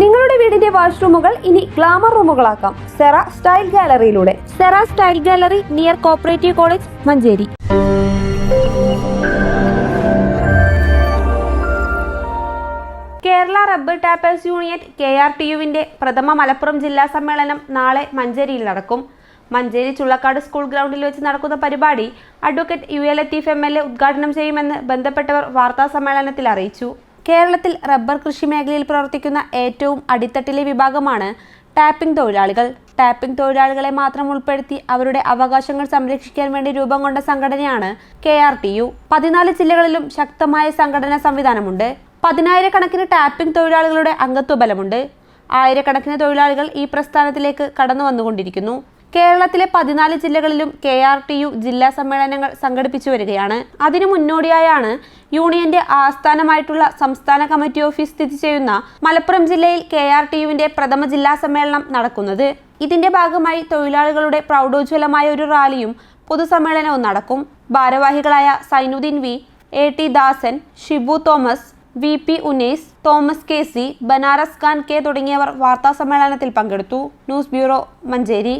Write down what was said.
നിങ്ങളുടെ വീടിന്റെ വാഷ്റൂമുകൾ ഇനി ഗ്ലാമർ റൂമുകളാക്കാം. Sera style ഗാലറിയിലൂടെ. Sera style gallery near cooperative college Manjeri. Kerala rubber tappers union K R T യുവിന്റെ പ്രഥമ മലപ്പുറം ജില്ലാ സമ്മേളനം നാളെ മഞ്ചേരിയിൽ നടക്കും. മഞ്ചേരി ചുള്ളക്കാട് സ്കൂൾ ഗ്രൗണ്ടിൽ വെച്ച് നടക്കുന്ന പരിപാടി advocate U A Latheef M L A ഉദ്ഘാടനം ചെയ്യുമെന്ന് ബന്ധപ്പെട്ടവർ വാർത്താ സമ്മേളനത്തിൽ അറിയിച്ചു. കേരളത്തിൽ റബ്ബർ കൃഷി മേഖലയിൽ പ്രവർത്തിക്കുന്ന ഏറ്റവും അടിത്തട്ടിലെ വിഭാഗമാണ് ടാപ്പിംഗ് തൊഴിലാളികൾ. ടാപ്പിംഗ് തൊഴിലാളികളെ മാത്രം ഉൾപ്പെടുത്തി അവരുടെ അവകാശങ്ങൾ സംരക്ഷിക്കാൻ വേണ്ടി രൂപം കൊണ്ട സംഘടനയാണ് കെ ആർ ടി യു. പതിനാല് ജില്ലകളിലും ശക്തമായ സംഘടനാ സംവിധാനമുണ്ട്. പതിനായിരക്കണക്കിന് ടാപ്പിംഗ് തൊഴിലാളികളുടെ അംഗത്വ ബലമുണ്ട്. ആയിരക്കണക്കിന് തൊഴിലാളികൾ ഈ പ്രസ്ഥാനത്തിലേക്ക് കടന്നു വന്നുകൊണ്ടിരിക്കുന്നു കേരളത്തിലെ പതിനാല് ജില്ലകളിലും കെ ആർ ടി യു ജില്ലാ സമ്മേളനങ്ങൾ സംഘടിപ്പിച്ചു വരികയാണ്. അതിനു മുന്നോടിയായാണ് യൂണിയന്റെ ആസ്ഥാനമായിട്ടുള്ള സംസ്ഥാന കമ്മിറ്റി ഓഫീസ് സ്ഥിതി ചെയ്യുന്ന മലപ്പുറം ജില്ലയിൽ കെ ആർ ടി യുവിന്റെ പ്രഥമ ജില്ലാ സമ്മേളനം നടക്കുന്നത്. ഇതിന്റെ ഭാഗമായി തൊഴിലാളികളുടെ പ്രൗഢോജ്വലമായ ഒരു റാലിയും പൊതുസമ്മേളനവും നടക്കും. ഭാരവാഹികളായ Sainuddin V A T Dasan Shibu Thomas V P Unais Thomas K C Banaras Khan K തുടങ്ങിയവർ വാർത്താസമ്മേളനത്തിൽ പങ്കെടുത്തു. News bureau Manjeri.